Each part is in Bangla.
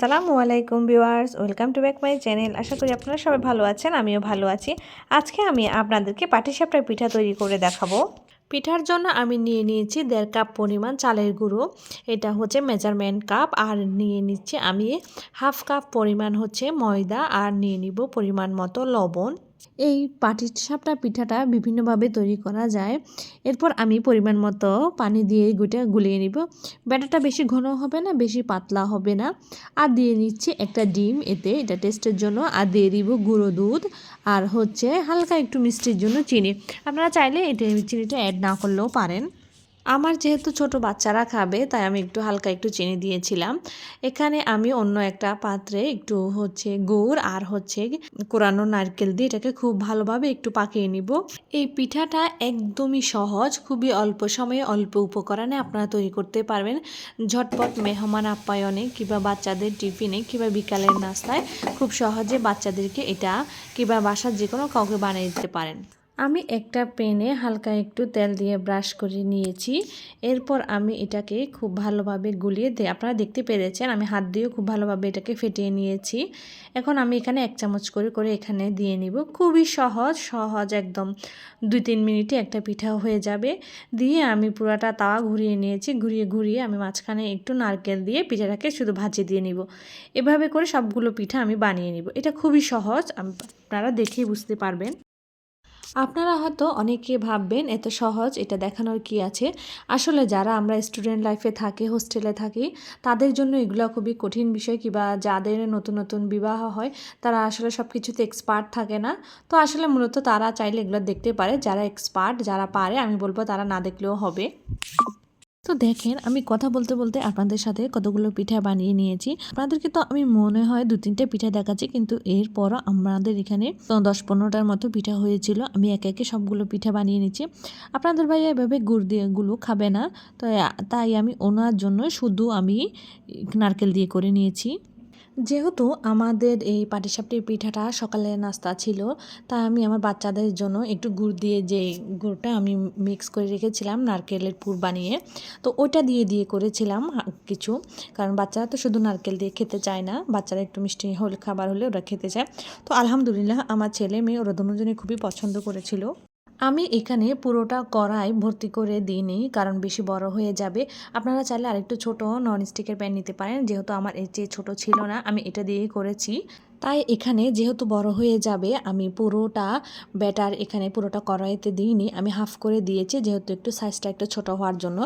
আসসালামু আলাইকুম viewers, welcome to back my channel. আশা করি আপনারা সবাই ভালো আছেন, আমিও ভালো আছি। আজকে আমি আপনাদেরকে পাটিসাপটা পিঠা তৈরি করে দেখাবো। পিঠার জন্য আমি নিয়ে নিয়েছি দেড় কাপ পরিমাণ চালের গুঁড়ো। এটা হচ্ছে মেজারমেন্ট কাপ, আর নিয়ে নিচ্ছি আমি হাফ কাপ পরিমাণ হচ্ছে ময়দা, আর নিয়ে নিব পরিমাণ মতো লবণ। এই পাটিসাপটা পিঠাটা বিভিন্নভাবে তৈরি করা যায়। এরপর আমি পরিমাণ মতো পানি দিয়ে গুটা গুলিয়ে নিব। ব্যাটারটা বেশি ঘন হবে না, বেশি পাতলা হবে না। আর দিয়ে নিচ্ছি একটা ডিম এতে, এটা টেস্টের জন্য। আর দিয়ে দিব গুঁড়ো দুধ আর হচ্ছে হালকা একটু মিষ্টির জন্য চিনি। আপনারা চাইলে এটা চিনিটা অ্যাড না করলেও পারেন। আমার যেহেতু ছোট বাচ্চারা খাবে, তাই আমি একটু হালকা একটু চিনি দিয়েছিলাম। এখানে আমি অন্য একটা পাত্রে একটু হচ্ছে গুড় আর হচ্ছে কোরানো নারকেল দিয়ে এটাকে খুব ভালোভাবে একটু পাকিয়ে নিব। এই পিঠাটা একদমই সহজ, খুবই অল্প সময়ে অল্প উপকরণে আপনারা তৈরি করতে পারবেন। ঝটপট মেহমান আপ্যায়নে কিংবা বাচ্চাদের টিফিনে কিংবা বিকালের নাস্তায় খুব সহজে বাচ্চাদেরকে এটা কিংবা বাসার যে কোনো কাউকে বানিয়ে দিতে পারেন। আমি একটা পেনে হালকা একটু তেল দিয়ে ব্রাশ করে নিয়েছি। এরপর আমি এটাকে খুব ভালোভাবে গুলিয়ে দিয়ে আপনারা দেখতে পেরেছেন, আমি হাত দিয়েও খুব ভালোভাবে এটাকে ফেটিয়ে নিয়েছি। এখন আমি এখানে এক চামচ করে করে এখানে দিয়ে নিব। খুবই সহজ সহজ একদম। দুই তিন মিনিটে একটা পিঠা হয়ে যাবে। দিয়ে আমি পুরাটা তাওয়া ঘুরিয়ে নিয়েছি। ঘুরিয়ে ঘুরিয়ে আমি মাঝখানে একটু নারকেল দিয়ে পিঠাটাকে শুধু ভাজি দিয়ে নিব। এভাবে করে সবগুলো পিঠা আমি বানিয়ে নিব। এটা খুবই সহজ আপনারা দেখেই বুঝতে পারবেন। আপনারা হয়তো অনেকে ভাববেন, এত সহজ, এটা দেখানোর কি আছে? আসলে যারা আমরা স্টুডেন্ট লাইফে থাকি হোস্টেলে থাকি, তাদের জন্য এগুলো খুবই কঠিন বিষয় কিংবা যাদের নতুন নতুন বিবাহ হয়, তারা আসলে সব কিছুতে এক্সপার্ট থাকে না। তো আসলে মূলত তারা চাইলে এগুলো দেখতে পারে। যারা এক্সপার্ট যারা পারে, আমি বলব তারা না দেখলেও হবে। তো দেখেন, আমি কথা বলতে বলতে আপনাদের সাথে কতগুলো পিঠা বানিয়ে নিয়েছি। আপনাদেরকে তো আমি মনে হয় দু তিনটে পিঠা দেখাচ্ছি, কিন্তু এরপরও আমাদের এখানে দশ পনেরোটার মতো পিঠা হয়েছিল। আমি একে একে সবগুলো পিঠা বানিয়ে নিয়েছি আপনাদের ভাই এভাবে গুড় দিয়ে গুলো খাবে না। তো তাই আমি ওনার জন্য শুধু আমি নারকেল দিয়ে করে নিয়েছি। যেহেতু আমাদের এই পাটিসাপটির পিঠাটা সকালে নাস্তা ছিল, তাই আমি আমার বাচ্চাদের জন্য একটু গুড় দিয়ে যে গুড়টা আমি মিক্স করে রেখেছিলাম, নারকেলের পুর বানিয়ে, তো ওটা দিয়ে দিয়ে করেছিলাম কিছু। কারণ বাচ্চারা তো শুধু নারকেল দিয়ে খেতে চায় না, বাচ্চারা একটু মিষ্টি হলে খাবার হলে ওরা খেতে চায়। তো আলহামদুলিল্লাহ, আমার ছেলে মেয়ে ওরা দুজনে খুবই পছন্দ করেছিল। আমি এখানে পুরোটা কড়াই ভর্তি করে দিইনি কারণ বেশি বড় হয়ে যাবে। আপনারা চাইলে আরেকটু ছোট নন স্টিকের প্যান নিতে পারেন যেহেতু আমার এর চেয়ে ছোটো ছিল না আমি এটা দিয়েই করেছি। তাই এখানে যেহেতু বড় হয়ে যাবে আমি পুরোটা ব্যাটার এখানে পুরোটা কড়াইতে দিইনি আমি হাফ করে দিয়েছি যেহেতু একটু সাইজটা একটু ছোট হওয়ার জন্য।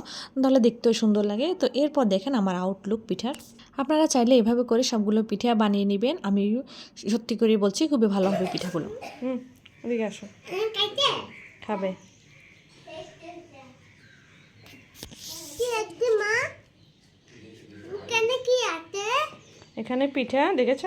তাহলে দেখতেও সুন্দর লাগে। তো এরপর দেখেন আমার আউটলুক পিঠার আপনারা চাইলে এভাবে করে সবগুলো পিঠা বানিয়ে নেবেন। আমি সত্যি করে বলছি খুবই ভালো হবে পিঠাগুলো। হুম এদিকে আসো। খাবে। এখানে পিঠা দেখেছ?